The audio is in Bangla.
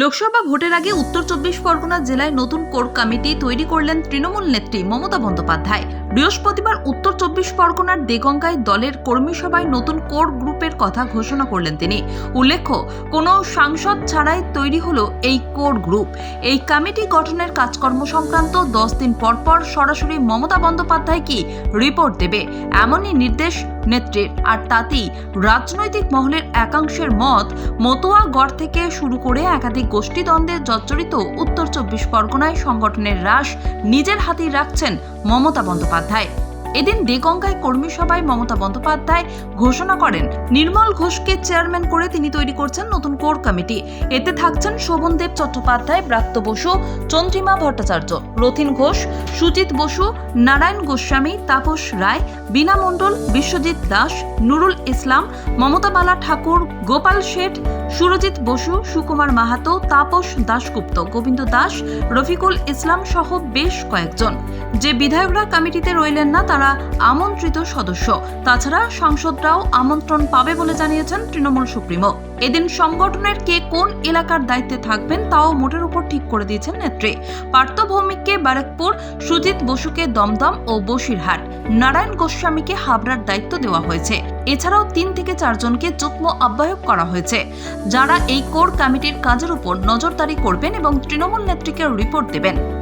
লোকসভা ভোটের আগে উত্তর চব্বিশ পরগনা জেলায় নতুন কোর কমিটি তৈরি করলেন তৃণমূল নেত্রী মমতা বন্দ্যোপাধ্যায়। বৃহস্পতিবার উত্তর চব্বিশ পরগনার দেগঙ্গায় দলের কর্মী সভায় নতুন কোর গ্রুপের কথা ঘোষণা করলেন তিনি। উল্লেখ্য, কোনো সাংসদ ছাড়াই তৈরি হলো এই কোর গ্রুপ। এই কমিটি গঠনের কাজকর্ম সংক্রান্ত দশ দিন পর পর সরাসরি মমতা বন্দ্যোপাধ্যায় কি রিপোর্ট দেবে? এমনই নির্দেশ নেত্রীর। আর তাতেই রাজনৈতিক মহলের একাংশের মত মতোয়া গড় থেকে শুরু করে একাধিক গোষ্ঠীদ্বন্দ্বে জর্জরিত উত্তর চব্বিশ পরগনায় সংগঠনের হ্রাস নিজের হাতেই রাখছেন মমতা বন্দ্যোপাধ্যায়। এদিন দেগঙ্গায় কর্মী সভায় মমতা বন্দ্যোপাধ্যায় ঘোষণা করেন, নির্মল ঘোষকে চেয়ারম্যান করে তিনি তৈরি করছেন নতুন কোর কমিটি। এতে থাকছেন শোভনদেব চট্টোপাধ্যায়, ব্রাত্য বসু, চন্দ্রিমা ভট্টাচার্য, রথিন ঘোষ, সুজিত বসু, নারায়ণ গোস্বামী, তাপস রায়, বীণা মণ্ডল, বিশ্বজিৎ দাস, নুরুল ইসলাম, মমতা বালা ঠাকুর, গোপাল শেঠ, সুরজিৎ বসু, সুকুমার মাহাতো, তাপস দাশগুপ্ত, গোবিন্দ দাস রফিকুল ইসলাম সহ বেশ কয়েকজন। যে বিধায়করা কমিটিতে রইলেন না, তারা আমন্ত্রিত সদস্য। তাছাড়া সাংসদরাও আমন্ত্রণ পাবে বলে জানিয়েছেন তৃণমূল সুপ্রিমো। এদিন সংগঠনের কে কোন এলাকার দায়িত্বে থাকবেন, তাও মোটের উপর ঠিক করে দিয়েছেন নেত্রী। পার্থ ভৌমিককে সুজিত বসুকে দমদম ও বসিরহাট। নারায়ণ গোস্বামীকে হাবড়ার দায়িত্ব দেওয়া হয়েছে। এছাড়াও তিন থেকে চারজনকে যুগ্ম আহ্বায়ক করা হয়েছে। যারা এই কোর কমিটির কাজের উপর নজরদারি করবেন এবং তৃণমূল নেত্রীকে রিপোর্ট দেবেন।